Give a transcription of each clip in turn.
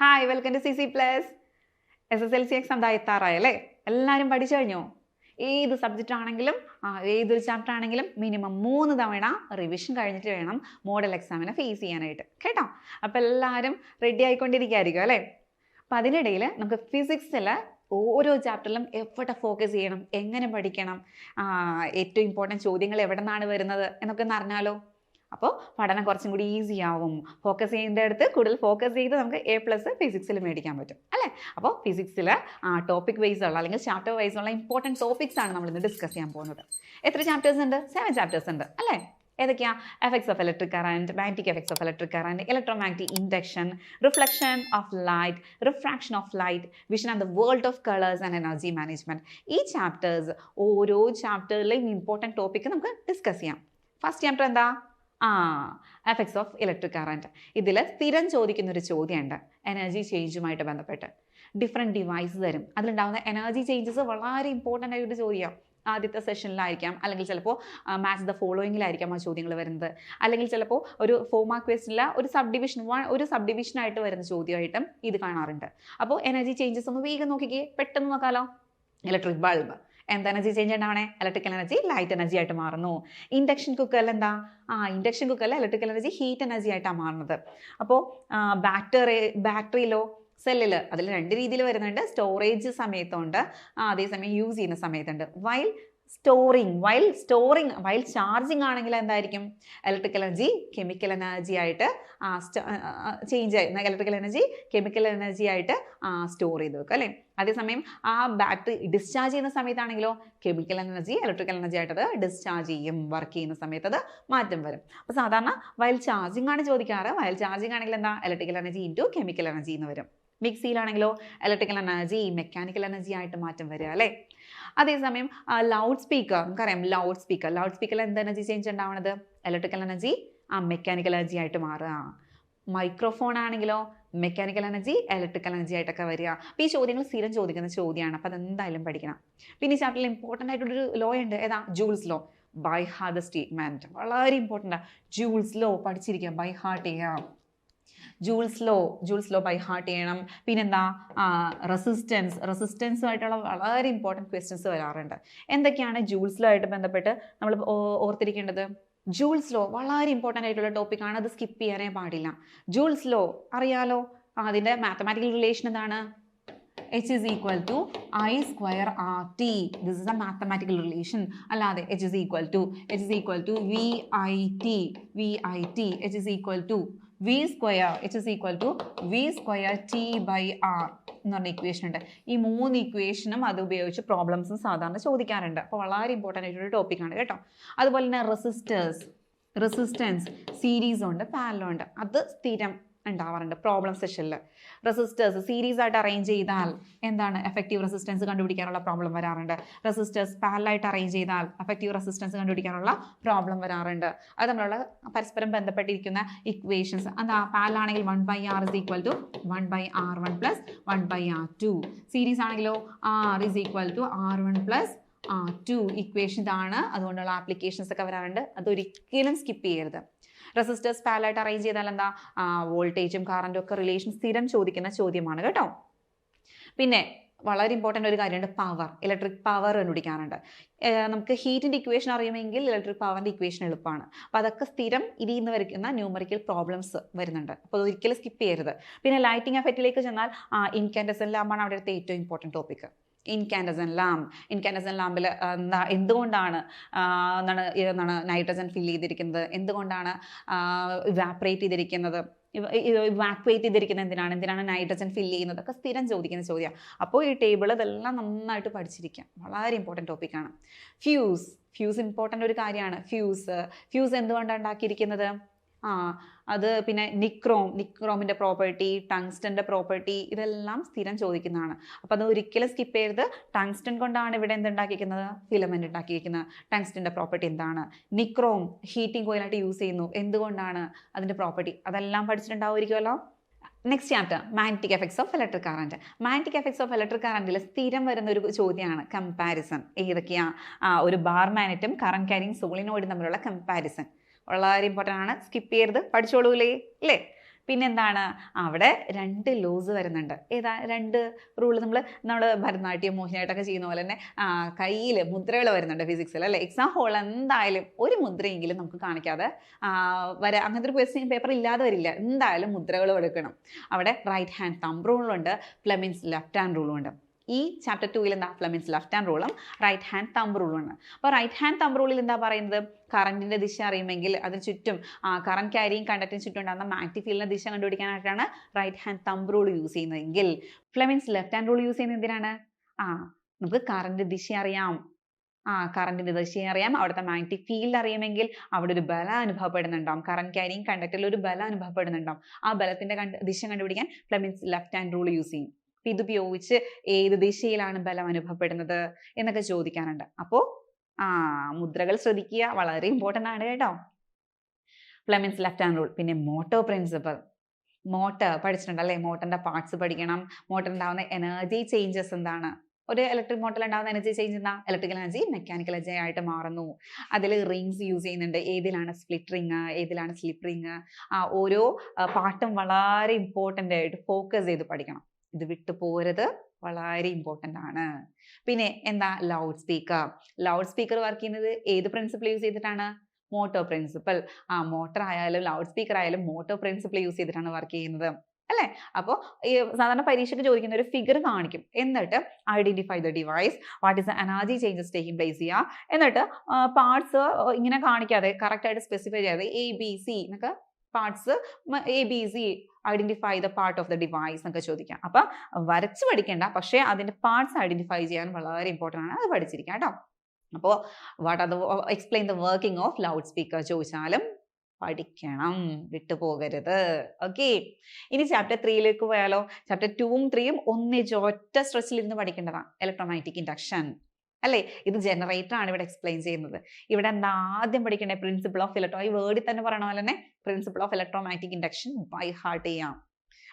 Hi welcome to C C plus S S L C exam ദാ എത്താറായല്ലേ എല്ലാവരും പഠിച്ചു കഴിഞ്ഞോ? ഏത് സബ്ജക്റ്റ് ആണെങ്കിലും ഏതൊരു ചാപ്റ്റർ ആണെങ്കിലും മിനിമം മൂന്ന് തവണ റിവിഷൻ കഴിഞ്ഞിട്ട് വേണം മോഡൽ എക്സാമിനെ ഫേസ് ചെയ്യാനായിട്ട്. കേട്ടോ? അപ്പോൾ എല്ലാവരും റെഡി ആയിക്കൊണ്ടിരിക്കുകയായിരിക്കും അല്ലേ? അപ്പം അതിനിടയിൽ നമുക്ക് ഫിസിക്സിൽ ഓരോ ചാപ്റ്ററിലും എവിടെ ഫോക്കസ് ചെയ്യണം? എങ്ങനെ പഠിക്കണം? ഏറ്റവും ഇമ്പോർട്ടന്റ് ചോദ്യങ്ങൾ എവിടെ നിന്നാണ് വരുന്നത്? എന്നൊക്കെ ഒന്ന് അറിഞ്ഞാലോ? അപ്പോൾ പഠനം കുറച്ചും കൂടി ഈസി ആവും. ഫോക്കസ് ചെയ്യേണ്ട അടുത്ത് കൂടുതൽ ഫോക്കസ് ചെയ്ത് നമുക്ക് എ പ്ലസ് ഫിസിക്സിൽ മേടിക്കാൻ പറ്റും. അല്ലേ? അപ്പോൾ ഫിസിക്സിൽ ടോപ്പിക് വൈസ് ഉള്ള അല്ലെങ്കിൽ ചാപ്റ്റർ വൈസ് ഉള്ള ഇമ്പോർട്ടന്റ് ടോപ്പിക്സ് ആണ് നമ്മൾ ഇന്ന് ഡിസ്കസ് ചെയ്യാൻ പോകുന്നത്. എത്ര ചാപ്റ്റേഴ്സ് ഉണ്ട്? സെവൻ ചാപ്റ്റേഴ്സ് ഉണ്ട്. അല്ലേ? ഏതൊക്കെയാണ് effects of electric current magnetic effects of electric current electromagnetic induction reflection of light refraction of light vision and the world of colours and energy management ഈ ചാപ്റ്റേഴ്സ് ഓരോ ചാപ്റ്ററിലെയും ഇമ്പോർട്ടന്റ് ടോപ്പിക്ക് നമുക്ക് discuss ചെയ്യാം. First chapter എന്താ? ആ effects of electric current ഇതിൽ സ്ഥിരം ചോദിക്കുന്ന ഒരു ചോദ്യമുണ്ട് എനർജി ചേഞ്ചുമായിട്ട് ബന്ധപ്പെട്ട്. ഡിഫറെന്റ് ഡിവൈസ് തരും. അതിലുണ്ടാകുന്ന എനർജി ചേഞ്ചസ് വളരെ ഇമ്പോർട്ടന്റ് ആയിട്ട് ചോദ്യം. ആദ്യത്തെ സെഷനിലായിരിക്കാം അല്ലെങ്കിൽ ചിലപ്പോൾ മാത്സ് ദ ഫോളോയിങ്ങിലായിരിക്കാം ആ ചോദ്യങ്ങൾ വരുന്നത്. അല്ലെങ്കിൽ ചിലപ്പോൾ ഒരു ഫോർ മാർക്ക് ക്വസ്റ്റിനില്ല ഒരു സബ് ഡിവിഷൻ വൺ ഒരു സബ് ഡിവിഷനായിട്ട് വരുന്ന ചോദ്യമായിട്ടും ഇത് കാണാറുണ്ട്. അപ്പോൾ എനർജി ചേഞ്ചസ് ഒന്ന് വേഗം നോക്കിക്കേ. പെട്ടെന്ന് നോക്കാലോ. ഇലക്ട്രിക് ബൾബ് എന്ത് എനർജി ചേഞ്ച് ഉണ്ടാവണേ? ഇലക്ട്രിക്കൽ എനർജി ലൈറ്റ് എനർജി ആയിട്ട് മാറുന്നു. ഇൻഡക്ഷൻ കുക്കറിൽ എന്താ? ആ ഇൻഡക്ഷൻ കുക്കറിൽ ഇലക്ട്രിക്കൽ എനർജി ഹീറ്റ് എനർജി ആയിട്ടാണ് മാറുന്നത്. അപ്പോൾ ബാറ്ററി ബാറ്ററിയിലോ സെല്ലിൽ അതിൽ രണ്ട് രീതിയിൽ വരുന്നുണ്ട്. സ്റ്റോറേജ് സമയത്തുണ്ട്. അതേസമയം യൂസ് ചെയ്യുന്ന സമയത്തുണ്ട്. While storing while storing while charging ആണെങ്കിൽ എന്തായിരിക്കും? ഇലക്ട്രിക്കൽ എനർജി കെമിക്കൽ എനർജി ആയിട്ട് ചേഞ്ച് ആയി. ഇലക്ട്രിക്കൽ എനർജി കെമിക്കൽ എനർജി ആയിട്ട് സ്റ്റോർ ചെയ്ത് വെക്കും അല്ലേ? അതേസമയം ആ ബാറ്ററി ഡിസ്ചാർജ് ചെയ്യുന്ന സമയത്താണെങ്കിലോ കെമിക്കൽ എനർജി ഇലക്ട്രിക്കൽ എനർജി ആയിട്ട് അത് ഡിസ്ചാർജ് ചെയ്യും. വർക്ക് ചെയ്യുന്ന സമയത്ത് അത് മാറ്റം വരും. അപ്പോൾ സാധാരണ വയൽ ചാർജിങ് ആണ് ചോദിക്കാറ്. വയൽ ചാർജിങ് ആണെങ്കിൽ എന്താ? Electrical energy into chemical energy എന്ന് വരും. മിക്സിയിലാണെങ്കിലോ ഇലക്ട്രിക്കൽ എനർജി മെക്കാനിക്കൽ എനർജി ആയിട്ട് മാറ്റം വരിക അല്ലേ? അതേസമയം ലൗഡ് സ്പീക്കർ നമുക്കറിയാം ലൗഡ് സ്പീക്കർ ലൗഡ് സ്പീക്കറിൽ എന്ത് എനർജി ചേഞ്ച് ഉണ്ടാവുന്നത് ഇലക്ട്രിക്കൽ എനർജി ആ മെക്കാനിക്കൽ എനർജി ആയിട്ട് മാറുക. മൈക്രോഫോൺ ആണെങ്കിലോ മെക്കാനിക്കൽ എനർജി ഇലക്ട്രിക്കൽ എനർജി ആയിട്ടൊക്കെ വരിക. അപ്പോൾ ഈ ചോദ്യങ്ങൾ സ്ഥിരം ചോദിക്കുന്ന ചോദ്യമാണ്. അപ്പോൾ അതെന്തായാലും പഠിക്കണം. പിന്നെ ഈ ചാപ്റ്ററിൽ ഇമ്പോർട്ടന്റ് ആയിട്ടൊരു ലോ ഉണ്ട്. ഏതാ? Joule's law by heart statement വളരെ ഇമ്പോർട്ടന്റ് ആണ് ജൂൾസ് ലോ പഠിച്ചിരിക്കുക. ബൈ ഹാർട്ട് ചെയ്യാം Joule's law Joule's law by heart ചെയ്യണം. പിന്നെന്താ? റെസിസ്റ്റൻസ് റെസിസ്റ്റൻസുമായിട്ടുള്ള വളരെ ഇമ്പോർട്ടന്റ് ക്വസ്റ്റ്യൻസ് വരാറുണ്ട്. എന്തൊക്കെയാണ് ജൂൾസ് ലോ ആയിട്ട് ബന്ധപ്പെട്ട് നമ്മൾ ഓർത്തിരിക്കേണ്ടത്? ജൂൾസ് ലോ വളരെ ഇമ്പോർട്ടന്റ് ആയിട്ടുള്ള ടോപ്പിക്കാണ് അത് സ്കിപ്പ് ചെയ്യാനേ പാടില്ല. ജൂൾസ് ലോ അറിയാലോ? അതിന്റെ മാത്തമാറ്റിക്കൽ റിലേഷൻ എന്താണ്? H is equal to I square R T this is a mathematical relation അല്ലാതെ H is equal to H is equal to V I T V I T H is equal to V square it is equal to V square T by R എന്ന് പറഞ്ഞ equation ഉണ്ട്. ഈ മൂന്ന് ഇക്വേഷനും അത് ഉപയോഗിച്ച് പ്രോബ്ലംസും സാധാരണ ചോദിക്കാറുണ്ട്. അപ്പോൾ വളരെ ഇമ്പോർട്ടന്റ് ആയിട്ടൊരു ടോപ്പിക്കാണ് കേട്ടോ. അതുപോലെ തന്നെ റെസിസ്റ്റേഴ്സ് റെസിസ്റ്റൻസ് സീരീസ് ഉണ്ട് പാരലോ ഉണ്ട്. അത് സ്ഥിരം ഉണ്ടാവാറുണ്ട്. പ്രോബ്ലം സെഷനിൽ റെസിസ്റ്റേഴ്സ് സീരീസ് ആയിട്ട് അറേഞ്ച് ചെയ്താൽ എന്താണ്? എഫക്റ്റീവ് റെസിസ്റ്റൻസ് കണ്ടുപിടിക്കാനുള്ള പ്രോബ്ലം വരാറുണ്ട്. റെസിസ്റ്റേഴ്സ് പാരലായിട്ട് അറേഞ്ച് ചെയ്താൽ എഫക്റ്റീവ് റെസിസ്റ്റൻസ് കണ്ടുപിടിക്കാനുള്ള പ്രോബ്ലം വരാറുണ്ട്. അത് തമ്മിലുള്ള പരസ്പരം ബന്ധപ്പെട്ടിരിക്കുന്ന ഇക്വേഷൻസ് എന്താ പാരലാണെങ്കിൽ one by R is equal to one by R one plus one by R two series ആണെങ്കിലോ R is equal to R one plus ah two equation ഇതാണ്. അതുകൊണ്ടുള്ള ആപ്ലിക്കേഷൻസ് ഒക്കെ വരാറുണ്ട്. അതൊരിക്കലും സ്കിപ്പ് ചെയ്യരുത്. റെസിസ്റ്റേഴ്സ് പാലായിട്ട് അറേഞ്ച് ചെയ്താൽ എന്താ? വോൾട്ടേജും കറന്റും ഒക്കെ റിലേഷൻ സ്ഥിരം ചോദിക്കുന്ന ചോദ്യമാണ് കേട്ടോ. പിന്നെ വളരെ ഇമ്പോർട്ടന്റ് ഒരു കാര്യമുണ്ട് പവർ ഇലക്ട്രിക് പവർ കണ്ടുപിടിക്കാറുണ്ട് നമുക്ക് ഹീറ്റിന്റെ ഇക്വേഷൻ അറിയുമെങ്കിൽ ഇലക്ട്രിക് പവറിന്റെ ഇക്വേഷൻ എളുപ്പമാണ്. അപ്പോൾ അതൊക്കെ സ്ഥിരം ഇതിൽ നിന്ന് വരയ്ക്കുന്ന ന്യൂമറിക്കൽ പ്രോബ്ലംസ് വരുന്നുണ്ട്. അപ്പോൾ ഒരിക്കലും സ്കിപ്പ് ചെയ്യരുത്. പിന്നെ ലൈറ്റിംഗ് എഫക്റ്റിലേക്ക് ചെന്നാൽ ഇൻകാൻഡസൻ ലാമ്പാണ് അവിടുത്തെ ഏറ്റവും important topic incandescent lamp incandescent ലാമ്പിൽ എന്താ എന്തുകൊണ്ടാണ് എന്താണ് എന്താണ് നൈട്രജൻ ഫിൽ ചെയ്തിരിക്കുന്നത്? എന്തുകൊണ്ടാണ് ഇവാപ്രേറ്റ് ചെയ്തിരിക്കുന്നത്? ഇവാക്വേറ്റ് ചെയ്തിരിക്കുന്നത് എന്തിനാണ്? എന്തിനാണ് നൈട്രജൻ ഫിൽ ചെയ്യുന്നത്? ഒക്കെ സ്ഥിരം ചോദിക്കുന്ന ചോദ്യമാണ് അപ്പോൾ ഈ ടേബിൾ ഇതെല്ലാം നന്നായിട്ട് പഠിച്ചിരിക്കാം. വളരെ ഇമ്പോർട്ടന്റ് ടോപ്പിക്കാണ് ഫ്യൂസ് ഫ്യൂസ് ഇമ്പോർട്ടന്റ് ഒരു കാര്യമാണ്. ഫ്യൂസ് ഫ്യൂസ് എന്തുകൊണ്ടാണ് ഉണ്ടാക്കിയിരിക്കുന്നത്? ആ അത് പിന്നെ നിക്രോം നിക്രോമിന്റെ പ്രോപ്പർട്ടി ടങ്സ്റ്റന്റെ പ്രോപ്പർട്ടി ഇതെല്ലാം സ്ഥിരം ചോദിക്കുന്നതാണ്. അപ്പോൾ അത് ഒരിക്കലും സ്കിപ്പ് ചെയ്യരുത്. ടങ്സ്റ്റൻ കൊണ്ടാണ് ഇവിടെ എന്തുണ്ടാക്കിയിരിക്കുന്നത് ഫിലമെന്റ് ഉണ്ടാക്കിയിരിക്കുന്നത്. ടങ്സ്റ്റന്റെ പ്രോപ്പർട്ടി എന്താണ്? നിക്രോം ഹീറ്റിംഗ് കോയിലായിട്ട് യൂസ് ചെയ്യുന്നു. എന്തുകൊണ്ടാണ് അതിന്റെ പ്രോപ്പർട്ടി അതെല്ലാം പഠിച്ചിട്ടുണ്ടാവുമായിരിക്കുമല്ലോ. Next chapter magnetic effects of electric current magnetic effects of electric കറണ്ടിൽ സ്ഥിരം വരുന്ന ഒരു ചോദ്യമാണ് കമ്പാരിസൺ ഏതൊക്കെയാണ് ഒരു ബാർ മാഗ്നറ്റും കറണ്ട് കാരിങ് സോളിനോയിഡും തമ്മിലുള്ള കമ്പാരിസൺ വളരെ ഇമ്പോർട്ടന്റ് ആണ്. സ്കിപ്പ് ചെയ്യരുത്. പഠിച്ചോളൂലേ? അല്ലേ? പിന്നെന്താണ്? അവിടെ രണ്ട് ലൂസ് വരുന്നുണ്ട്. ഏതാ? രണ്ട് റൂൾ നമ്മൾ നമ്മൾ ഭരതനാട്യം മോഹിനിയായിട്ടൊക്കെ ചെയ്യുന്ന പോലെ തന്നെ കയ്യിൽ മുദ്രകൾ വരുന്നുണ്ട് ഫിസിക്സിൽ അല്ലേ? എക്സാം ഹോൾ എന്തായാലും ഒരു മുദ്രയെങ്കിലും നമുക്ക് കാണിക്കാതെ വരെ അങ്ങനത്തെ ഒരു ക്വസ്റ്റ്യൻ പേപ്പർ ഇല്ലാതെ വരില്ല. എന്തായാലും മുദ്രകൾ എടുക്കണം. അവിടെ റൈറ്റ് ഹാൻഡ് തമ്പ് റൂളുണ്ട് ഫ്ലെമിൻസ് ലെഫ്റ്റ് ഹാൻഡ് റൂളും ഉണ്ട്. ഈ ചാപ്റ്റർ ടൂവിൽ എന്താ? ഫ്ലെമിൻസ് ലെഫ്റ്റ് ഹാൻഡ് റൂളും റൈറ്റ് ഹാൻഡ് തമ്പ് റൂളും ആണ്. അപ്പോൾ റൈറ്റ് ഹാൻഡ് തമ്പ് റൂളിൽ എന്താ പറയുന്നത്? കറണ്ടിന്റെ ദിശ അറിയുമെങ്കിൽ അതിന് ചുറ്റും കറണ്ട് ക്യാരിയും കണ്ടക്റ്റിന് ചുറ്റും ഉണ്ടാകുന്ന മാഗ്നറ്റിക് ഫീൽഡിന്റെ ദിശ കണ്ടുപിടിക്കാനായിട്ടാണ് right hand thumb rule use ചെയ്യുന്നതെങ്കിൽ. Fleming's left hand rule use ചെയ്യുന്നത് എന്തിനാണ്? ആ നമുക്ക് കറണ്ട് ദിശ അറിയാം. ആ കറണ്ടിന്റെ ദിശ അറിയാം. അവിടുത്തെ മാഗ്നറ്റിക് ഫീൽഡ് അറിയുമെങ്കിൽ അവിടെ ഒരു ബലം അനുഭവപ്പെടുന്നുണ്ടാവും. കറണ്ട് ക്യാരിയും കണ്ടക്ടറിൽ ഒരു ബലം അനുഭവപ്പെടുന്നുണ്ടാവും. ആ ബലത്തിന്റെ ദിശ കണ്ടുപിടിക്കാൻ Fleming's left hand rule use ചെയ്യും. ഇതുപയോഗിച്ച് ഏത് ദിശയിലാണ് ബലം അനുഭവപ്പെടുന്നത് എന്നൊക്കെ ചോദിക്കാനുണ്ട്. അപ്പോ ആ മുദ്രകൾ ശ്രദ്ധിക്കുക. വളരെ ഇമ്പോർട്ടന്റ് ആണ് കേട്ടോ. ഫ്ലെമിൻസ് ലെഫ്റ്റ് ഹാൻഡ് റൂൾ പിന്നെ മോട്ടോ പ്രിൻസിപ്പൽ മോട്ടർ പഠിച്ചിട്ടുണ്ട് അല്ലേ? മോട്ടറിന്റെ പാർട്സ് പഠിക്കണം. മോട്ടർ ഉണ്ടാവുന്ന എനർജി ചേഞ്ചസ് എന്താണ്? ഒരു ഇലക്ട്രിക് മോട്ടറിൽ ഉണ്ടാകുന്ന എനർജി ചേഞ്ച് എന്താ? ഇലക്ട്രിക്കൽ എനർജി മെക്കാനിക്കൽ എനർജി ആയിട്ട് മാറുന്നു. അതിൽ റിങ്സ് യൂസ് ചെയ്യുന്നുണ്ട്. ഏതിലാണ് സ്പ്ലിറ്റ് റിങ് ഏതിലാണ് സ്ലിപ്പ് റിങ് ആ ഓരോ പാട്ടും വളരെ ഇമ്പോർട്ടന്റ് ആയിട്ട് ഫോക്കസ് ചെയ്ത് പഠിക്കണം. ഇത് വിട്ടു പോരുത്. വളരെ ഇമ്പോർട്ടന്റ് ആണ്. പിന്നെ എന്താ? Loud speaker loud speaker work ചെയ്യുന്നത് ഏത് പ്രിൻസിപ്പിൾ യൂസ് ചെയ്തിട്ടാണ്? മോട്ടോ പ്രിൻസിപ്പൽ ആ മോട്ടർ ആയാലും ലൗഡ് സ്പീക്കർ ആയാലും മോട്ടോ പ്രിൻസിപ്പിൾ യൂസ് ചെയ്തിട്ടാണ് വർക്ക് ചെയ്യുന്നത്. അല്ലേ? അപ്പോൾ ഈ സാധാരണ പരീക്ഷയ്ക്ക് ചോദിക്കുന്ന ഒരു ഫിഗർ കാണിക്കും. എന്നിട്ട് identify the device what is the energy changes taking place ചെയ്യുക എന്നിട്ട് പാർട്സ് ഇങ്ങനെ കാണിക്കാതെ കറക്റ്റ് ആയിട്ട് സ്പെസിഫൈ ചെയ്യാതെ എ ബി സി എന്നൊക്കെ parts A B C identify the part of the device എന്നൊക്കെ ചോദിക്കാം. അപ്പൊ വരച്ച് പഠിക്കേണ്ട പക്ഷേ അതിന്റെ പാർട്സ് ഐഡന്റിഫൈ ചെയ്യാൻ വളരെ ഇമ്പോർട്ടന്റ് ആണ്. അത് പഠിച്ചിരിക്കാം കേട്ടോ. അപ്പോൾ what are the explain the working of loud speaker ചോദിച്ചാലും പഠിക്കണം. വിട്ടുപോകരുത്. ഓക്കെ ഇനി ചാപ്റ്റർ ത്രീയിലേക്ക് പോയാലോ? ചാപ്റ്റർ ടൂവും ത്രീയും ഒന്നിച്ച് ഒറ്റ സ്ട്രെസ്സിൽ ഇരുന്ന് പഠിക്കേണ്ടതാണ്. ഇലക്ട്രോമാഗ്നറ്റിക് ഇൻഡക്ഷൻ അല്ലേ? ഇത് ജനറേറ്റർ ആണ് ഇവിടെ എക്സ്പ്ലെയിൻ ചെയ്യുന്നത്. ഇവിടെ എന്താ ആദ്യം പഠിക്കേണ്ടത് പ്രിൻസിപ്പിൾ ഓഫ് ഇലക്ട്രോ ഈ വേർഡിൽ തന്നെ പറയണ പോലെ തന്നെ principle of electromagnetic induction by heart ചെയ്യാം.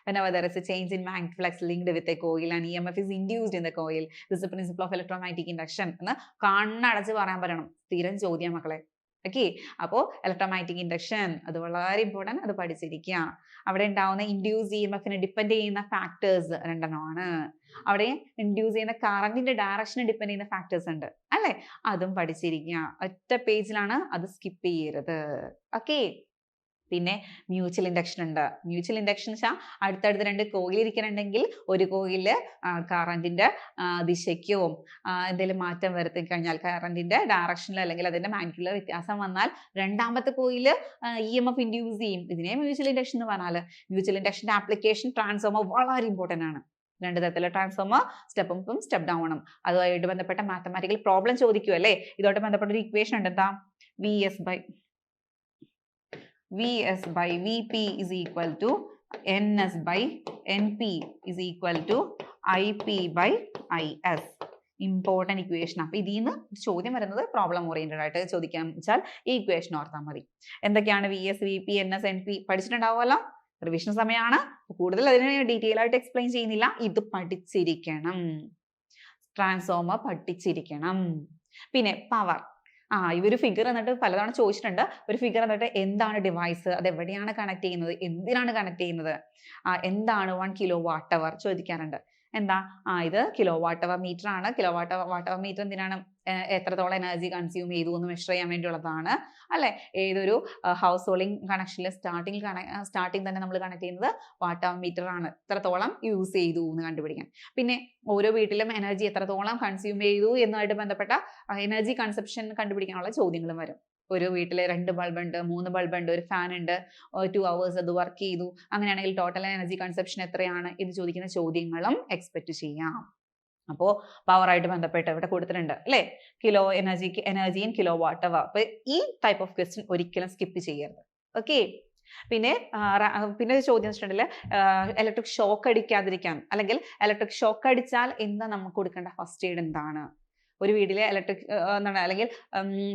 Whenever there is a change in magnetic flux linked with a coil and EMF is induced in the coil. This is the principle of electromagnetic induction. എന്ന് കണ്ണടച്ച് പറയാൻ പറയണം. സ്ഥിരം ചോദ്യം മക്കളെ. Okay അപ്പോൾ electromagnetic induction അത് വളരെ ഇമ്പോർട്ടന്റ് അത് പഠിച്ചിരിക്കുക അവിടെ ഉണ്ടാവുന്ന ഇൻഡ്യൂസ് ചെയ്യുന്ന എം എഫിനെ ഡിപ്പെൻഡ് ചെയ്യുന്ന ഫാക്ടേഴ്സ് രണ്ടെണ്ണമാണ്. അവിടെ ഇൻഡ്യൂസ് ചെയ്യുന്ന കറണ്ടിന്റെ ഡയറക്ഷനെ ഡിപ്പെൻഡ് ചെയ്യുന്ന ഫാക്ടേഴ്സ് ഉണ്ട്. അല്ലേ? അതും പഠിച്ചിരിക്കുക ഒറ്റ പേജിലാണ് അത് സ്കിപ്പ് ചെയ്യരുത്. ഓക്കെ പിന്നെ മ്യൂച്വൽ ഇൻഡക്ഷൻ ഉണ്ട്. മ്യൂച്വൽ ഇൻഡക്ഷൻ വെച്ചാൽ അടുത്തടുത്ത് രണ്ട് കോയിൽ ഇരിക്കുന്നുണ്ടെങ്കിൽ ഒരു കോയിൽ കറണ്ടിന്റെ ദിശയ്ക്കോ എന്തെങ്കിലും മാറ്റം വരുത്തി കഴിഞ്ഞാൽ കറണ്ടിന്റെ ഡയറക്ഷനിൽ അല്ലെങ്കിൽ അതിന്റെ മാഗ്നറ്റിലുള്ള വ്യത്യാസം വന്നാൽ രണ്ടാമത്തെ coil E M F induce ചെയ്യും. ഇതിനെ മ്യൂച്വൽ ഇൻഡക്ഷൻ എന്ന് പറഞ്ഞാൽ മ്യൂച്വൽ ഇൻഡക്ഷന്റെ ആപ്ലിക്കേഷൻ ട്രാൻസ്ഫോമർ വളരെ ഇമ്പോർട്ടന്റ് ആണ്. രണ്ട് തരത്തിലുള്ള ട്രാൻസ്ഫോമർ സ്റ്റെപ്പ് അപ്പും സ്റ്റെപ്പ് ഡൗണും അതുമായിട്ട് ബന്ധപ്പെട്ട മാത്തമാറ്റിക്കൽ പ്രോബ്ലം ചോദിക്കുമല്ലേ ഇതുമായിട്ട് ബന്ധപ്പെട്ട ഒരു ഇക്വേഷൻ ഉണ്ട് എന്താ V S by Vs by Vp is equal to Ns by Np is equal to Ip by Is. Important equation അപ്പം ഇതിൽ നിന്ന് ചോദ്യം വരുന്നത് പ്രോബ്ലം ഓറിയന്റഡ് ആയിട്ട് ചോദിക്കാൻ വെച്ചാൽ ഈ ഇക്വേഷൻ ഓർത്താൽ മതി. എന്തൊക്കെയാണ് V S V P N S N P പഠിച്ചിട്ടുണ്ടാവുമല്ലോ revision സമയമാണ് കൂടുതൽ അതിനെ ഡീറ്റെയിൽ ആയിട്ട് എക്സ്പ്ലെയിൻ ചെയ്യുന്നില്ല. ഇത് പഠിച്ചിരിക്കണം. ട്രാൻസ്ഫോമർ പഠിച്ചിരിക്കണം. പിന്നെ പവർ ആ ഇവർ ഫിഗർ എന്നിട്ട് പലതവണ ചോദിച്ചിട്ടുണ്ട്. ഒരു ഫിഗർ എന്നിട്ട് എന്താണ് ഡിവൈസ് അത് എവിടെയാണ് കണക്ട് ചെയ്യുന്നത്? എന്തിനാണ് കണക്ട് ചെയ്യുന്നത്? ആ എന്താണ് വൺ കിലോ വാട്ട് അവർ ചോദിക്കാറുണ്ട്. എന്താ? ആ ഇത് കിലോ വാട്ട് അവർ മീറ്റർ ആണ്. Kilo watt watt hour meter എന്തിനാണ്? എത്രത്തോളം എനർജി കൺസ്യൂം ചെയ്തു എന്ന് മെഷർ ചെയ്യാൻ വേണ്ടിയുള്ളതാണ് അല്ലെ? ഏതൊരു ഹൗസ് ഹോൾഡിംഗ് കണക്ഷനിൽ സ്റ്റാർട്ടിംഗ് സ്റ്റാർട്ടിങ് തന്നെ നമ്മൾ കണക്ട് ചെയ്യുന്നത് വാട്ട് മീറ്റർ ആണ്. എത്രത്തോളം യൂസ് ചെയ്തു എന്ന് കണ്ടുപിടിക്കാൻ. പിന്നെ ഓരോ വീട്ടിലും എനർജി എത്രത്തോളം കൺസ്യൂം ചെയ്തു എന്നുമായിട്ട് ബന്ധപ്പെട്ട എനർജി കൺസെപ്ഷൻ കണ്ടുപിടിക്കാനുള്ള ചോദ്യങ്ങളും വരും. ഒരു വീട്ടിൽ രണ്ട് ബൾബ് ഉണ്ട് മൂന്ന് ബൾബ് ഉണ്ട് ഒരു ഫാൻ ഉണ്ട് ടു അവേഴ്സ് അത് വർക്ക് ചെയ്തു. അങ്ങനെയാണെങ്കിൽ ടോട്ടൽ എനർജി കൺസെപ്ഷൻ എത്രയാണ് ഇത് ചോദിക്കുന്ന ചോദ്യങ്ങളും എക്സ്പെക്ട് ചെയ്യാം. അപ്പോൾ പവറായിട്ട് ബന്ധപ്പെട്ട് ഇവിടെ കൊടുത്തിട്ടുണ്ട് അല്ലേ? Kilo എനർജിക്ക് energy in kilo watt hour അപ്പൊ ഈ ടൈപ്പ് ഓഫ് ക്വസ്റ്റ്യൻ ഒരിക്കലും സ്കിപ്പ് ചെയ്യരുത്. ഓക്കെ പിന്നെ പിന്നെ ഒരു ചോദ്യം വെച്ചിട്ടുണ്ടെങ്കിൽ ഇലക്ട്രിക് ഷോക്ക് അടിക്കാതിരിക്കാൻ. അല്ലെങ്കിൽ ഇലക്ട്രിക് ഷോക്ക് അടിച്ചാൽ എന്താ നമുക്ക് കൊടുക്കേണ്ട ഫസ്റ്റ് എയ്ഡ് എന്താണ്? ഒരു വീട്ടിലെ ഇലക്ട്രിക് എന്താണ് അല്ലെങ്കിൽ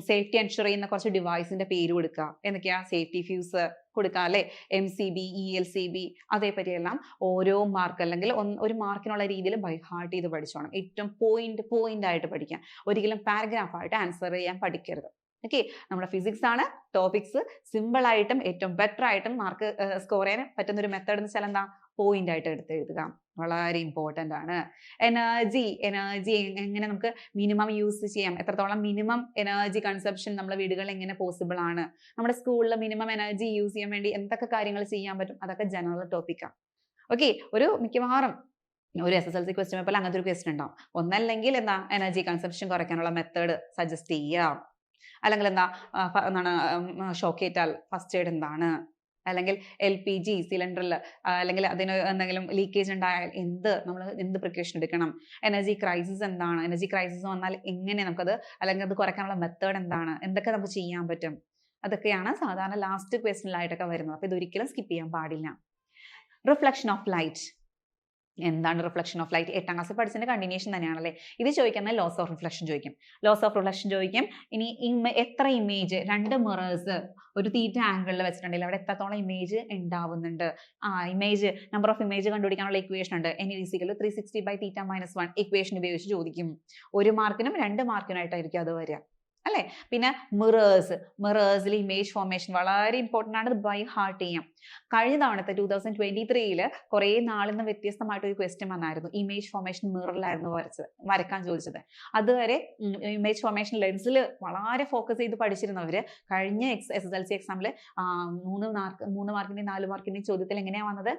സേഫ്റ്റി എൻഷുർ ചെയ്യുന്ന കുറച്ച് ഡിവൈസിന്റെ പേര് കൊടുക്കുക. എന്തൊക്കെയാ? സേഫ്റ്റി ഫ്യൂസ് കൊടുക്കുക അല്ലെ? M C B E L C B അതേപറ്റിയെല്ലാം ഓരോ മാർക്ക് അല്ലെങ്കിൽ ഒരു മാർക്കിനുള്ള രീതിയിൽ ബൈ ഹാർട്ട് ചെയ്ത് പഠിച്ചോണം. ഏറ്റവും പോയിന്റ് പോയിന്റ് ആയിട്ട് പഠിക്കാം ഒരിക്കലും പാരഗ്രാഫായിട്ട് ആൻസർ ചെയ്യാൻ പഠിക്കരുത്. ഓക്കെ നമ്മുടെ ഫിസിക്സ് ആണ്. ടോപ്പിക്സ് സിമ്പിൾ ആയിട്ടും ഏറ്റവും ബെറ്റർ ആയിട്ടും മാർക്ക് സ്കോർ ചെയ്യാൻ പറ്റുന്ന ഒരു മെത്തേഡ് എന്ന് വെച്ചാൽ എന്താ? പോയിന്റ് ആയിട്ട് എടുത്ത് എഴുതുക. വളരെ ഇമ്പോർട്ടന്റ് ആണ്. എനർജി എനർജി എങ്ങനെ നമുക്ക് മിനിമം യൂസ് ചെയ്യാം? എത്രത്തോളം മിനിമം എനർജി കൺസപ്ഷൻ നമ്മുടെ വീടുകളിൽ എങ്ങനെ പോസിബിൾ ആണ്? നമ്മുടെ സ്കൂളിൽ മിനിമം എനർജി യൂസ് ചെയ്യാൻ വേണ്ടി എന്തൊക്കെ കാര്യങ്ങൾ ചെയ്യാൻ പറ്റും? അതൊക്കെ ജനറൽ ടോപ്പിക്കാണ് ഓക്കെ ഒരു മിക്കവാറും ഒരു S S L C question പേപ്പറിൽ അങ്ങനത്തെ ഒരു ക്വസ്റ്റ്യൻ ഉണ്ടാവും. ഒന്നല്ലെങ്കിൽ എന്താ? എനർജി കൺസപ്ഷൻ കുറയ്ക്കാനുള്ള മെത്തേഡ് സജസ്റ്റ് ചെയ്യാം. അല്ലെങ്കിൽ എന്താ എന്താണ് ഷോക്കേറ്റാൽ ഫസ്റ്റ് എയ്ഡ് എന്താണ്? അല്ലെങ്കിൽ എൽ പി ജി സിലിണ്ടറിൽ അല്ലെങ്കിൽ അതിന് എന്തെങ്കിലും ലീക്കേജ് ഉണ്ടായാൽ എന്ത് നമ്മൾ എന്ത് പ്രിക്കോഷൻ എടുക്കണം? എനർജി ക്രൈസിസ് എന്താണ്? എനർജി ക്രൈസിസ് വന്നാൽ എങ്ങനെ നമുക്കത് അല്ലെങ്കിൽ അത് കുറയ്ക്കാനുള്ള മെത്തേഡ് എന്താണ്? എന്തൊക്കെ നമുക്ക് ചെയ്യാൻ പറ്റും? അതൊക്കെയാണ് സാധാരണ ലാസ്റ്റ് ക്വസ്റ്റനിലായിട്ടൊക്കെ വരുന്നത്. അപ്പോൾ ഇതൊരിക്കലും സ്കിപ്പ് ചെയ്യാൻ പാടില്ല. റിഫ്ലക്ഷൻ ഓഫ് ലൈറ്റ് എന്താണ് റിഫ്ലക്ഷൻ ഓഫ് ലൈറ്റ് എട്ടാം ക്ലാസ് പഠിച്ചതിന്റെ കണ്ടിന്യൂഷൻ തന്നെയാണല്ലേ? ഇത് ചോദിക്കുന്ന ലോസ് ഓഫ് റിഫ്ലക്ഷൻ ചോദിക്കും. ലോസ് ഓഫ് റിഫ്ലക്ഷൻ ചോദിക്കും. ഇനി എത്ര ഇമേജ് രണ്ട് മിറേഴ്സ് ഒരു തീറ്റ ആംഗിളിൽ വെച്ചിട്ടുണ്ടെങ്കിൽ അവിടെ എത്രത്തോളം ഇമേജ് ഉണ്ടാവുന്നുണ്ട്? ആ ഇമേജ് നമ്പർ ഓഫ് ഇമേജ് കണ്ടുപിടിക്കാനുള്ള ഇക്വേഷൻ ഉണ്ട്. N is equal three sixty by theta minus one equation ഉപയോഗിച്ച് ചോദിക്കും. ഒരു മാർക്കിനും രണ്ട് മാർക്കിനായിട്ടായിരിക്കും അത് വരിക. അല്ലേ? പിന്നെ മിറേഴ്സ് മിറേഴ്സിൽ ഇമേജ് ഫോർമേഷൻ വളരെ ഇമ്പോർട്ടന്റ് ആണ്. ബൈ ഹാർട്ട് ചെയ്യാം. കഴിഞ്ഞ തവണത്തെ ടൂ തൗസൻഡ് ട്വന്റി ത്രീയിൽ കുറേ നാളിൽ നിന്ന് വ്യത്യസ്തമായിട്ട് ഒരു ക്വസ്റ്റ്യൻ വന്നായിരുന്നു ഇമേജ് ഫോർമേഷൻ മിററിലായിരുന്നു വരച്ചത് വരക്കാൻ ചോദിച്ചത്. അതുവരെ ഇമേജ് ഫോർമേഷൻ ലെൻസിൽ വളരെ ഫോക്കസ് ചെയ്ത് പഠിച്ചിരുന്നവർ കഴിഞ്ഞ X S S L C എക്സാമിൽ മൂന്ന് മാർക്ക് മൂന്ന് മാർക്കിന്റെയും നാല് മാർക്കിന്റെയും ചോദ്യത്തിൽ എങ്ങനെയാണ് വന്നത്?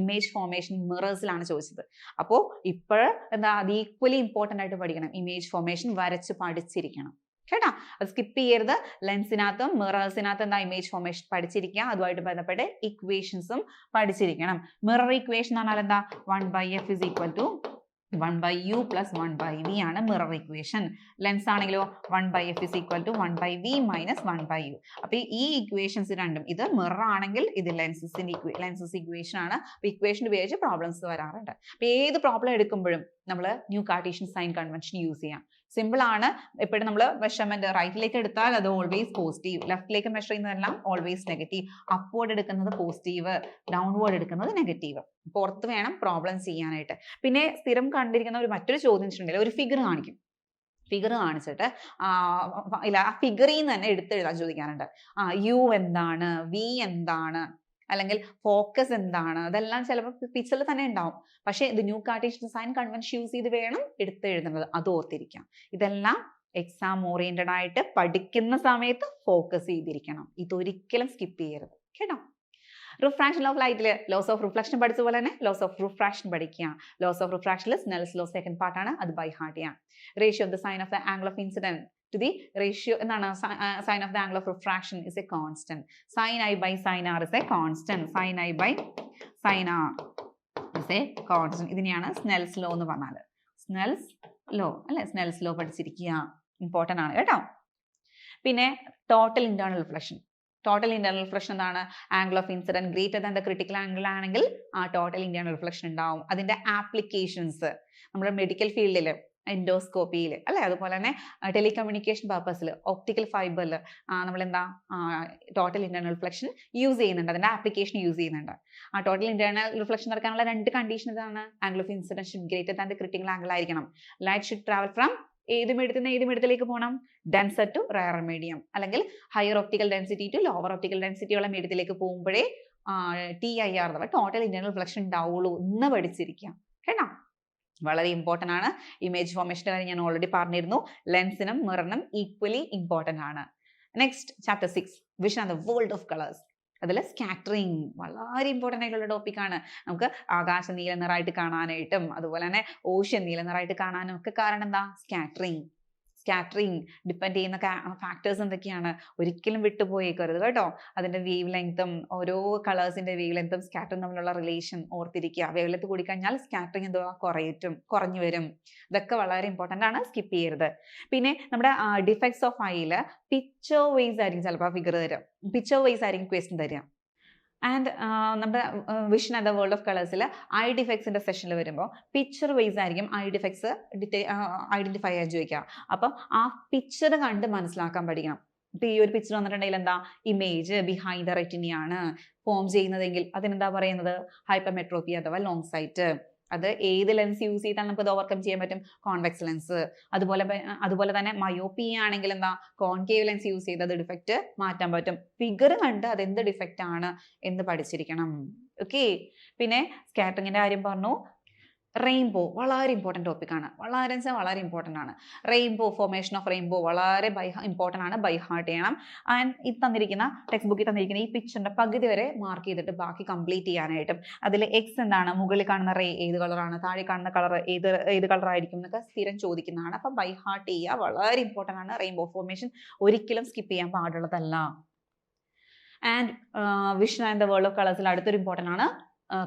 ഇമേജ് ഫോർമേഷൻ മിറേഴ്സിലാണ് ചോദിച്ചത്. അപ്പോൾ ഇപ്പോൾ എന്താ അത് ഈക്വലി ഇമ്പോർട്ടന്റ് ആയിട്ട് പഠിക്കണം. ഇമേജ് ഫോർമേഷൻ വരച്ച് പഠിച്ചിരിക്കണം. കേട്ടാ? അത് സ്കിപ്പ് ചെയ്യരുത്. ലെൻസിനകത്തും മിറേഴ്സിനകത്തും എന്താ ഇമേജ് ഫോർമേഷൻ പഠിച്ചിരിക്കുക. അതുമായിട്ട് ബന്ധപ്പെട്ട് ഇക്വേഷൻസും പഠിച്ചിരിക്കണം. മിറർ ഇക്വേഷൻ എന്ന് പറഞ്ഞാൽ എന്താ? One by F is equal to one by U plus one by V ആണ് മിറർ ഇക്വേഷൻ ലെൻസ് ആണെങ്കിലോ? One by F is equal to one by V minus one by U അപ്പൊ ഈ equations രണ്ടും ഇത് mirror ആണെങ്കിൽ ഇത് ലെൻസസിന്റെ lenses equation ആണ്. അപ്പൊ ഇക്വേഷൻ ഉപയോഗിച്ച് പ്രോബ്ലംസ് വരാറുണ്ട്. അപ്പൊ ഏത് പ്രോബ്ലം എടുക്കുമ്പോഴും നമ്മൾ new Cartesian sign convention use ചെയ്യാം. സിമ്പിൾ ആണ്. എപ്പോഴും നമ്മൾ മെഷർമെന്റ് റൈറ്റിലേക്ക് എടുത്താൽ അത് ഓൾവേസ് പോസിറ്റീവ് ലെഫ്റ്റിലേക്ക് മെഷർ ചെയ്യുന്നതെല്ലാം ഓൾവേസ് നെഗറ്റീവ് അപ്വേർഡ് എടുക്കുന്നത് പോസിറ്റീവ് ഡൗൺവേർഡ് എടുക്കുന്നത് നെഗറ്റീവ് പുറത്ത് വേണം പ്രോബ്ലം ചെയ്യാനായിട്ട്. പിന്നെ സ്ഥിരം കണ്ടിരിക്കുന്ന ഒരു മറ്റൊരു ചോദ്യം വെച്ചിട്ടുണ്ടെങ്കിൽ ഒരു ഫിഗർ കാണിക്കും. ഫിഗർ കാണിച്ചിട്ട് ഇല്ല ആ ഫിഗറിൽ നിന്ന് തന്നെ എടുത്തെഴുതാൻ ചോദിക്കാറുണ്ട്. ആ യു എന്താണ്? വി എന്താണ്? അല്ലെങ്കിൽ ഫോക്കസ് എന്താണ്? അതെല്ലാം ചിലപ്പോൾ പിക്ചറിൽ തന്നെ ഉണ്ടാവും. പക്ഷേ ഇത് new Cartesian design convention use ചെയ്ത് വേണം എടുത്ത് എഴുതുന്നത്. അത് ഓർത്തിരിക്കാം. ഇതെല്ലാം എക്സാം ഓറിയന്റഡ് ആയിട്ട് പഠിക്കുന്ന സമയത്ത് ഫോക്കസ് ചെയ്തിരിക്കണം. ഇതൊരിക്കലും സ്കിപ്പ് ചെയ്യരുത്. കേട്ടോ? റിഫ്രാക്ഷൻ ഓഫ് ലൈറ്റിൽ ലോസ് ഓഫ് റിഫ്ലക്ഷൻ പഠിച്ച പോലെ തന്നെ ലോസ് ഓഫ് റിഫ്രാക്ഷൻ പഠിക്കുക. ലോസ് ഓഫ് റിഫ്രാക്ഷനിൽ സ്നെൽസ് ലോ സെക്കൻഡ് പാർട്ടാണ് അത് ബൈ ഹാർട്ട് ചെയ്യാം. Ratio of the sine of the angle of incident to the ratio എന്താണ്? Sine of the angle of refraction is a constant sine i by sine r is a constant sine i by sine r is a constant ഇതിനെയാണ് Snell's law എന്ന് പറഞ്ഞാൽ Snell's law അല്ലെ? Snell's law പഠിച്ചിരിക്കുക. Important ആണ് കേട്ടോ. പിന്നെ total internal reflection total internal reflection എന്താണ്? Angle of incident greater than the critical angle ആണെങ്കിൽ ആ ടോട്ടൽ ഇന്റേണൽ റിഫ്ലക്ഷൻ ഉണ്ടാവും. അതിന്റെ ആപ്ലിക്കേഷൻസ് നമ്മുടെ മെഡിക്കൽ ഫീൽഡിൽ എൻഡോസ്കോപ്പിയിൽ അല്ലെ? അതുപോലെ തന്നെ ടെലികമ്മ്യൂണിക്കേഷൻ പർപ്പസിൽ ഓപ്റ്റിക്കൽ ഫൈബറിൽ നമ്മൾ എന്താ ടോട്ടൽ ഇന്റേണൽ റിഫ്ലക്ഷൻ യൂസ് ചെയ്യുന്നുണ്ട്. അതിന്റെ ആപ്ലിക്കേഷൻ യൂസ് ചെയ്യുന്നുണ്ട്. ആ ടോട്ടൽ ഇന്റേണൽ റിഫ്ലക്ഷൻ നടക്കാനുള്ള രണ്ട് കണ്ടീഷൻ ഇതാണ്. Angle of incidence greater than the critical angle ആയിരിക്കണം. ലൈറ്റ് ഷുഡ് ട്രാവൽ ഫ്രം ഏത് നിന്ന് ഏത് മിടത്തിലേക്ക് പോകണം? ഡെൻസർ ടു റയർ മീഡിയം അല്ലെങ്കിൽ higher optical density to lower optical density ഉള്ള മീഡിയത്തിലേക്ക് പോകുമ്പോഴേ ടി ഐ ആർ അഥവാ ടോട്ടൽ ഇന്റേണൽ റിഫ്ലക്ഷൻ ഉണ്ടാവുള്ളൂ എന്ന് പഠിച്ചിരിക്കാം കേട്ടോ? വളരെ ഇമ്പോർട്ടന്റ് ആണ്. ഇമേജ് ഫോർമേഷന്റെ കാര്യം ഞാൻ ഓൾറെഡി പറഞ്ഞിരുന്നു. ലെൻസിനും മിററിനും ഈക്വലി ഇമ്പോർട്ടന്റ് ആണ്. Next chapter six vision and the world of colours അതിൽ സ്കാറ്ററിങ് വളരെ ഇമ്പോർട്ടന്റ് ആയിട്ടുള്ള ടോപ്പിക്കാണ് നമുക്ക് ആകാശ നീല നിറമായിട്ട് കാണാനായിട്ടും അതുപോലെ തന്നെ ഓഷ്യൻ നീല നിറമായിട്ട് കാണാനും ഒക്കെ കാരണം എന്താ? സ്കാറ്ററിങ് സ്കാറ്ററിങ് ഡിപ്പെൻഡ് ചെയ്യുന്ന ഫാക്ടേഴ്സ് എന്തൊക്കെയാണ്? ഒരിക്കലും വിട്ടുപോയേക്കരുത് കേട്ടോ. അതിന്റെ വേവ് ലെങ്ത്തും ഓരോ കളേഴ്സിന്റെ വേവ് ലെങ്ത്തും സ്കാറ്ററും തമ്മിലുള്ള റിലേഷൻ ഓർത്തിരിക്കുക. വേവ് കൂടി കഴിഞ്ഞാൽ സ്കാറ്ററിങ് എന്തോ കുറയറ്റും കുറഞ്ഞു വരും. ഇതൊക്കെ വളരെ ഇമ്പോർട്ടന്റ് ആണ്. സ്കിപ്പ് ചെയ്യരുത്. പിന്നെ നമ്മുടെ ഡിഫക്ട്സ് ഓഫ് ഐയിൽ പിക്ചർ വൈസ് ആയിരിക്കും ചിലപ്പോൾ ഫിഗർ തരും. പിക്ചർ വൈസ് ആയിരിക്കും ക്വസ്റ്റ്യൻ തരിക ആൻഡ് നമ്മുടെ vision and the world of കളേഴ്സിൽ eye ഡിഫക്ട്സിന്റെ സെഷനിൽ വരുമ്പോൾ പിക്ചർ വൈസ് ആയിരിക്കും ഐ ഡിഫെക്സ് ഡിറ്റൈ ഐഡന്റിഫൈ ചെയ്യാൻ ചോദിക്കുക. അപ്പം ആ പിക്ചർ കണ്ട് മനസ്സിലാക്കാൻ പഠിക്കണം. ഇപ്പം ഈ ഒരു പിക്ചർ വന്നിട്ടുണ്ടെങ്കിൽ എന്താ? ഇമേജ് ബിഹൈൻഡ് ദ റെറ്റിനിയാണ് ഫോം ചെയ്യുന്നതെങ്കിൽ അതിനെന്താ പറയുന്നത്? ഹൈപ്പർമെട്രോപ്പി അഥവാ ലോങ് സൈറ്റ് അത് ഏത് ലെൻസ് യൂസ് ചെയ്താൽ നമുക്ക് ഇത് ഓവർകം ചെയ്യാൻ പറ്റും. കോൺവെക്സ് ലെൻസ് അതുപോലെ അതുപോലെ തന്നെ മയോപ്പിയ ആണെങ്കിൽ എന്താ? കോൺകേവ് ലെൻസ് യൂസ് ചെയ്ത് അത് ഡിഫക്റ്റ് മാറ്റാൻ പറ്റും. ഫിഗർ കണ്ട് അത് എന്ത് ഡിഫക്റ്റ് ആണ് എന്ന് പഠിച്ചിരിക്കണം. ഓക്കെ പിന്നെ സ്കാറ്ററിങ്ങിന്റെ കാര്യം പറഞ്ഞു. റെയിൻബോ വളരെ ഇമ്പോർട്ടന്റ് ടോപ്പിക്കാണ് വളരെ വളരെ ഇമ്പോർട്ടന്റ് ആണ്. റെയിൻബോ ഫോർമേഷൻ ഓഫ് റെയിൻബോ വളരെ ബൈ ഇമ്പോർട്ടന്റ് ആണ്. ബൈ ഹാർട്ട് ചെയ്യണം. ആൻഡ് ഇത് തന്നിരിക്കുന്ന ടെക്സ്റ്റ് ബുക്കിൽ തന്നിരിക്കുന്ന ഈ പിക്ചറിന്റെ പകുതി വരെ മാർക്ക് ചെയ്തിട്ട് ബാക്കി കംപ്ലീറ്റ് ചെയ്യാനായിട്ടും അതിൽ എക്സ് എന്താണ്? മുകളിൽ കാണുന്ന റേ ഏത് കളറാണ് താഴെ കാണുന്ന കളർ ഏത് ഏത് കളർ ആയിരിക്കും എന്നൊക്കെ സ്ഥിരം ചോദിക്കുന്നതാണ്. അപ്പം ബൈ ഹാർട്ട് ചെയ്യുക വളരെ ഇമ്പോർട്ടന്റ് ആണ്. റെയിൻബോ ഫോർമേഷൻ ഒരിക്കലും സ്കിപ്പ് ചെയ്യാൻ പാടുള്ളതല്ല. And vision and the world of കളേഴ്സിൽ അടുത്തൊരു ഇമ്പോർട്ടന്റ് ആണ്.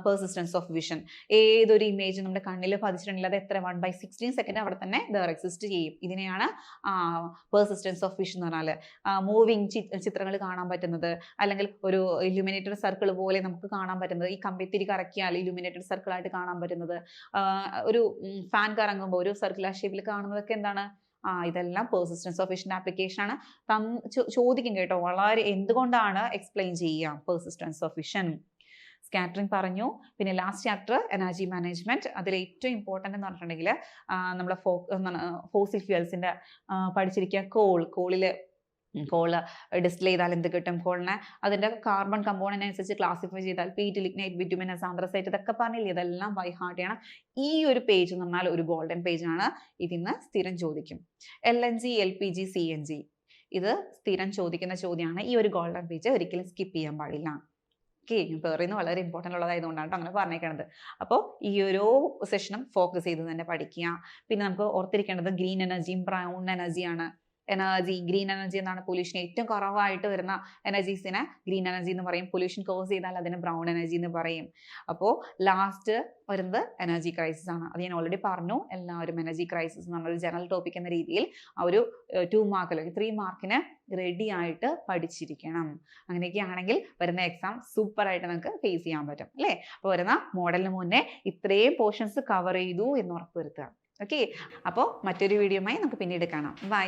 പെർസിസ്റ്റൻസ് ഓഫ് വിഷൻ ഏതൊരു ഇമേജ് നമ്മുടെ കണ്ണിൽ പതിച്ചിട്ടുണ്ടെങ്കിൽ അത് എത്ര? വൺ ബൈ സിക്സ്റ്റീൻ സെക്കൻഡ് അവിടെ തന്നെ ദർ എക്സിസ്റ്റ് ചെയ്യും. ഇതിനെയാണ് പെർസിസ്റ്റൻസ് ഓഫ് വിഷൻ എന്ന് പറഞ്ഞാൽ മൂവിങ് ചിത്രങ്ങൾ കാണാൻ പറ്റുന്നത്. അല്ലെങ്കിൽ ഒരു ഇലുമിനേറ്റഡ് സർക്കിൾ പോലെ നമുക്ക് കാണാൻ പറ്റുന്നത്. ഈ കമ്പിത്തിരി കറക്കിയാൽ ഇലുമിനേറ്റഡ് സർക്കിൾ ആയിട്ട് കാണാൻ പറ്റുന്നത്. ഒരു ഫാൻ കറങ്ങുമ്പോൾ ഒരു സർക്കുലർ ഷേപ്പിൽ കാണുന്നതൊക്കെ എന്താണ്? ആ ഇതെല്ലാം പെർസിസ്റ്റൻസ് ഓഫ് വിഷന്റെ ആപ്ലിക്കേഷൻ ആണ്. ചോദിക്കും കേട്ടോ. വളരെ എന്തുകൊണ്ടാണ് എക്സ്പ്ലെയിൻ ചെയ്യുക പെർസിസ്റ്റൻസ് ഓഫ് വിഷൻ സ്കാറ്ററിംഗ് പറഞ്ഞു. പിന്നെ ലാസ്റ്റ് ചാപ്റ്റർ എനർജി മാനേജ്മെന്റ് അതിൽ ഏറ്റവും ഇമ്പോർട്ടന്റ് എന്ന് പറഞ്ഞിട്ടുണ്ടെങ്കിൽ നമ്മളെ ഫോ എന്താണ് ഫോസിൽ ഫ്യൂൽസിന്റെ പഠിച്ചിരിക്കുക കോൾ കോളിൽ കോൾ ഡിസ്പ്ലേ ചെയ്താൽ എന്ത് കിട്ടും? കോളിനെ അതിന്റെ കാർബൺ കമ്പോണന്റ് അനുസരിച്ച് ക്ലാസിഫൈ ചെയ്താൽ പീറ്റ് ലിഗ്നൈറ്റ് ബിറ്റുമിൻ സാന്ദ്രസൈറ്റ് ഇതൊക്കെ പറഞ്ഞില്ലേ? ഇതെല്ലാം ബൈ ഹാർട്ട് ചെയ്യണം ഈ ഒരു പേജ് എന്ന് പറഞ്ഞാൽ ഒരു ഗോൾഡൻ പേജ് ആണ്. ഇതിന്ന് സ്ഥിരം ചോദിക്കും. L N G L P G C N G ഇത് സ്ഥിരം ചോദിക്കുന്ന ചോദ്യമാണ്. ഈ ഒരു ഗോൾഡൻ പേജ് ഒരിക്കലും സ്കിപ്പ് ചെയ്യാൻ പാടില്ല. ഓക്കെ പേറിന്ന് വളരെ ഇമ്പോർട്ടന്റ് ഉള്ളതായതുകൊണ്ടാണ് അങ്ങനെ പറഞ്ഞേക്കണത്. അപ്പോൾ ഈ ഓരോ സെഷനും ഫോക്കസ് ചെയ്ത് തന്നെ പഠിക്കുക. പിന്നെ നമുക്ക് ഓർത്തിരിക്കേണ്ടത് ഗ്രീൻ എനർജിയും ബ്രൗൺ എനർജിയാണ് എനർജി ഗ്രീൻ എനർജി എന്നാണ് പൊല്യൂഷൻ ഏറ്റവും കുറവായിട്ട് വരുന്ന എനർജീസിനെ ഗ്രീൻ എനർജി എന്ന് പറയും. പൊല്യൂഷൻ കോസ് ചെയ്താൽ അതിന് ബ്രൗൺ എനർജി എന്ന് പറയും. അപ്പോൾ ലാസ്റ്റ് വരുന്നത് എനർജി ക്രൈസിസ് ആണ്. അത് ഞാൻ ഓൾറെഡി പറഞ്ഞു. എല്ലാവരും എനർജി ക്രൈസിസ് എന്ന് പറഞ്ഞൊരു ജനറൽ ടോപ്പിക് എന്ന രീതിയിൽ ആ ഒരു ടു മാർക്ക് അല്ലെങ്കിൽ ത്രീ മാർക്കിന് റെഡി ആയിട്ട് പഠിച്ചിരിക്കണം. അങ്ങനെയൊക്കെ ആണെങ്കിൽ വരുന്ന എക്സാം സൂപ്പർ ആയിട്ട് നമുക്ക് ഫേസ് ചെയ്യാൻ പറ്റും അല്ലേ? അപ്പോൾ വരുന്ന മോഡലിന് മുന്നേ ഇത്രയും പോർഷൻസ് കവർ ചെയ്തു എന്ന് ഉറപ്പുവരുത്തുക. ഓക്കെ അപ്പോൾ മറ്റൊരു വീഡിയോയുമായി നമുക്ക് പിന്നീട് കാണാം. ബൈ